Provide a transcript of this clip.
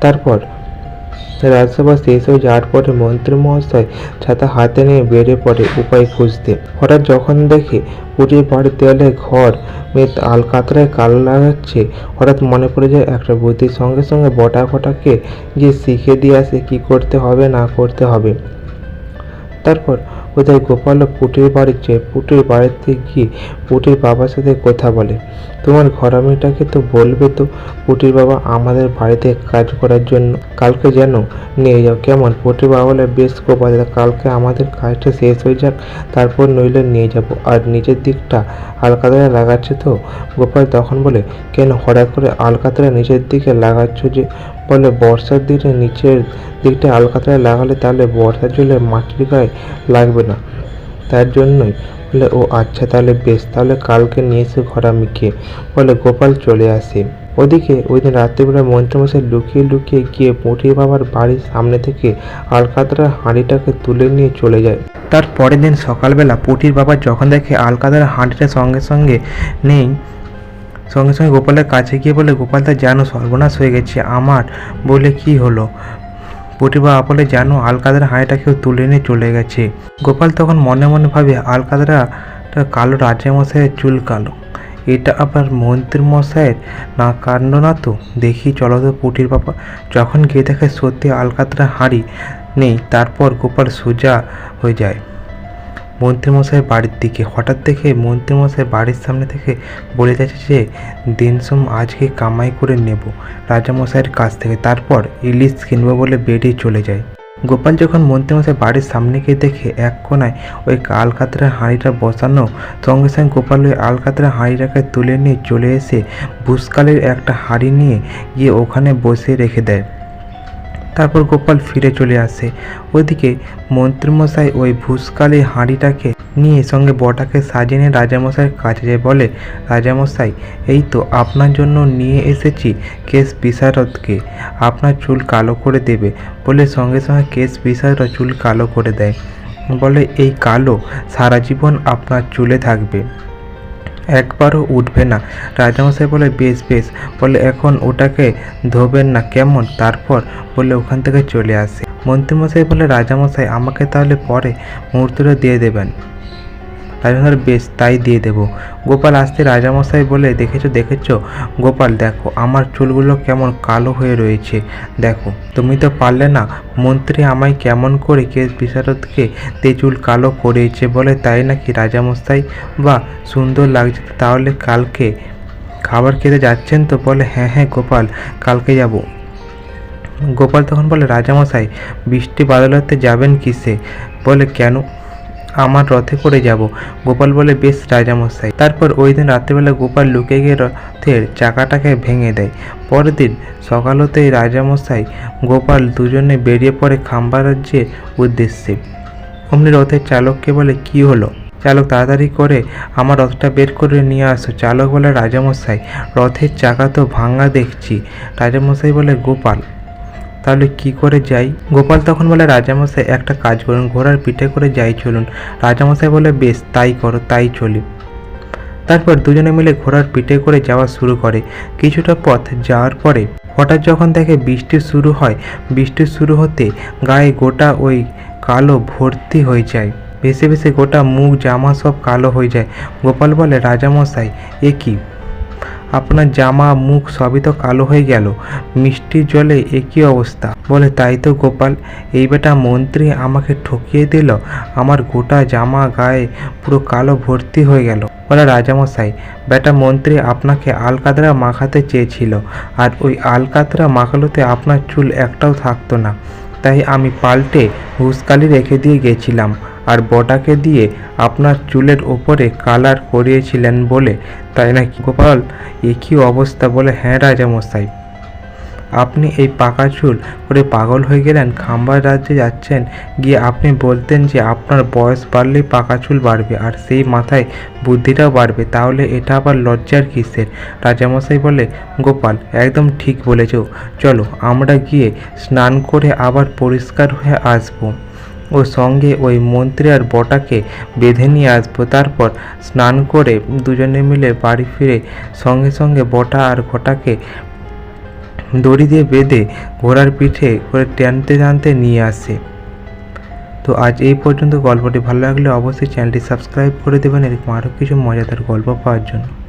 তারপর রাজসভা শেষ হয়ে যাওয়ার পরে মন্ত্রী মহাশয় ছাতা হাতে নিয়ে বেড়ে পড়ে উপায় খুঁজতে। হঠাৎ যখন দেখে পুরীর বাড়ির দেওয়ালে ঘর মেয়ে আলকাতরায় কালো লাগাচ্ছে হঠাৎ মনে পড়ে যায় একটা বুদ্ধির সঙ্গে সঙ্গে বটা ফটাকে যে শিখে দিয়ে আসে কী করতে হবে, না করতে হবে। তারপর কোথায় গোপাল পুটির বাড়িতে পুটির বাড়িতে গিয়ে পুটির বাবার সাথে কথা বলে। তোমার ঘরামিটাকে তো বলবে তো পুটির বাবা আমাদের বাড়িতে কাজ করার জন্য কালকে যেন নিয়ে যাও। কেমন? পুটির বাবা বলে, বেশ গোপাল কালকে আমাদের কাজটা শেষ হয়ে যাক, তারপর নইলে নিয়ে যাব। আর নিজের দিকটা আলকাতরা লাগাচ্ছে তো? গোপাল তখন বলে, কেন হঠাৎ করে আলকাতরা নিজের দিকে লাগাচ্ছ যে বলে, বর্ষার দিনে নিচের দিকটা আলকাতরা লাগালে তাহলে বর্ষার জলে মাটির গায়ে লাগবে না। তার জন্যই বলে, ও আচ্ছা তাহলে বেশ, তাহলে কালকে নিয়ে এসে ঘরামিকে বলে, গোপাল চলে আসে। ওদিকে ওই দিন রাত্রিবেলা মন্ত্রমশাই লুকিয়ে লুকিয়ে গিয়ে পুঁটির বাবার বাড়ির সামনে থেকে আলকাতরার হাঁড়িটাকে তুলে নিয়ে চলে যায়। তার পরের দিন সকালবেলা পুটির বাবা যখন দেখে আলকাতরার হাঁড়িটা সঙ্গে সঙ্গে নেই সঙ্গে সঙ্গে গোপালের কাছে গিয়ে বলে, গোপাল তা জানো, সর্বনাশ হয়ে গেছে আমার বলে কি হলো? প্রতিভা বলে জানো, আলকাদার হাঁড়িটা কেউ তুলে নিয়ে চলে গেছে। গোপাল তখন মনে মনে ভাবে, আলকাদারা কালো রাজামশাইয়ের চুল কালো। এটা আবার মন্ত্রী মশাইয়ের? না কাণ্ড না তো? দেখি, চলো তো পুটির বাবা যখন গিয়ে দেখে সত্যি আলকাতরা হাঁড়ি নেই, তারপর গোপাল সোজা হয়ে যায়। মন্ত্রীমশাইয়ের বাড়ির দিকে। হঠাৎ দেখে মন্ত্রীমশাই বাড়ির সামনে থেকে বলে যাচ্ছে যে, দিনসম আজকে কামাই করে নেব রাজামশাইয়ের কাছ থেকে। তারপর ইলিশ কিনবো বলে বেরিয়ে চলে যায়। গোপাল যখন মন্ত্রীমশাই বাড়ির সামনে গিয়ে দেখে, এক কোনায় ওই আলকাতরা হাঁড়িটা বসানো, সঙ্গে সঙ্গে গোপাল ওই আলকাতরা হাঁড়িটাকে তুলে নিয়ে চলে এসে ভুসকালের একটা হাঁড়ি নিয়ে গিয়ে ওখানে বসে রেখে দেয়। তারপর গোপাল ফিরে চলে আসে। ওইদিকে মন্ত্রীমশাই ওই ভুসকালি হাঁড়িটাকে নিয়ে সঙ্গে বটাকে সাজিয়ে নিয়ে রাজামশাইয়ের কাছে যায় বলে, রাজামশাই, এই তো আপনার জন্য নিয়ে এসেছি কেস বিশারদকে। আপনার চুল কালো করে দেবে বলে সঙ্গে সঙ্গে কেস বিশারদ চুল কালো করে দেয়। বলে, এই কালো সারা জীবন আপনার চুলে থাকবে। একবারও উঠবে না। রাজামশাই বলে, বেশ বেশ। বলে, এখন ওটাকে ধোবেন না, কেমন? তারপর বলে, ওখান থেকে চলে আসে। মন্ত্রীমশাই বলে, রাজামশাই, আমাকে তাহলে পরে মুহূর্তটা দিয়ে দেবেন। রাজামশাই বেশ, তাই দিয়ে দেবো। গোপাল আসতে রাজামশাই বলে, দেখেছ দেখেছ? গোপাল, দেখো, আমার চুলগুলো কেমন কালো হয়ে রয়েছে। দেখো, তুমি তো পারলে না, মন্ত্রী আমায় কেমন করে কেস বিশারদকে তে চুল কালো করেছে বলে, তাই নাকি রাজামশাই? বা সুন্দর লাগছে। তাহলে কালকে খাবার খেতে যাচ্ছেন তো? বলে হ্যাঁ হ্যাঁ গোপাল, কালকে যাব। গোপাল তখন বলে, রাজামশাই, বৃষ্টি বাদলাতে যাবেন কিসে? বলে, কেন? আমার রথে করে যাব। গোপাল বলে, বেশ রাজামশাই। তারপর ওই দিন রাত্রিবেলা গোপাল লুকে গিয়ে রথের চাকাটাকে ভেঙে দেয়। পরের দিন সকাল হতেই রাজামশাই গোপাল দুজনে বেরিয়ে পড়ে খাম্বা রাজ্যের উদ্দেশ্যে। অমনি রথের চালককে বলে, কি হলো? চালক, তাড়াতাড়ি করে আমার রথটা বের করে নিয়ে আসো। চালক বলে, রাজামশাই, রথের চাকা তো ভাঙা দেখছি। রাজামশাই বলে, গোপাল তাহলে কি করে যাই? গোপাল তখন বলে, রাজামশাই, একটা কাজ করুন, ঘোড়ার পিঠে করে যাই চলুন। রাজামশাই বলে, বেশ, তাই করো, তাই চলি। তারপর দুজনে মিলে ঘোড়ার পিঠে করে যাওয়া শুরু করে। কিছুটা পথ যাওয়ার পরে হঠাৎ যখন দেখে বৃষ্টি শুরু হয়, বৃষ্টি শুরু হতে গায়ে গোটা ওই কালো ভর্তি হয়ে যায়। ভেসে ভেসে গোটা মুখ, জামা সব কালো হয়ে যায়। গোপাল বলে, রাজামশাই, এ কি? আপনার জামা, মুখ সবই তো কালো হয়ে গেল। মিষ্টির জলে একই অবস্থা? বলে, তাই তো গোপাল, এই বেটা মন্ত্রী আমাকে ঠকিয়ে দিল। আমার গোটা জামা গায়ে পুরো কালো ভর্তি হয়ে গেল। বলে রাজামশাই, বেটা মন্ত্রী আপনাকে আলকাতরা মাখাতে চেয়েছিল। আর ওই আলকাতরা মাখালোতে আপনার চুল একটাও থাকতো না। তাই আমি পাল্টে হুসকালি রেখে দিয়ে গেছিলাম। আর বটাকে দিয়ে আপনার চুলের ওপরে কালার করিয়েছিলেন বলে। তাই নাকি গোপাল? একই অবস্থা বলে হ্যাঁ রাজামশাই। আপনি এই পাকা চুল করে পাগল হয়ে গেলেন, খাম্বার রাজ্যে যাচ্ছেন। গিয়ে আপনি বলতেন যে আপনার বয়স বাড়লেই পাকা চুল বাড়বে আর সেই মাথায় বুদ্ধিটাও বাড়বে। তাহলে এটা আবার লজ্জার কিসের? রাজামশাই বলে, গোপাল, একদম ঠিক বলেছ। চলো আমরা গিয়ে স্নান করে আবার পরিষ্কার হয়ে আসব। ও সঙ্গে ওই মন্ত্রী আর বটাকে বেঁধে নিয়ে আসব। তারপর স্নান করে দুজনে মিলে বাড়ি ফিরে সঙ্গে সঙ্গে বটা আর ঘটাকে দড়ি দিয়ে বেঁধে ঘোড়ার পিঠে করে টানতে টানতে নিয়ে আসে। তো আজ এই পর্যন্ত গল্পটি ভালো লাগলে অবশ্যই চ্যানেলটি সাবস্ক্রাইব করে দেবেন। এরকম আরও কিছু মজাদার গল্প পাওয়ার জন্য।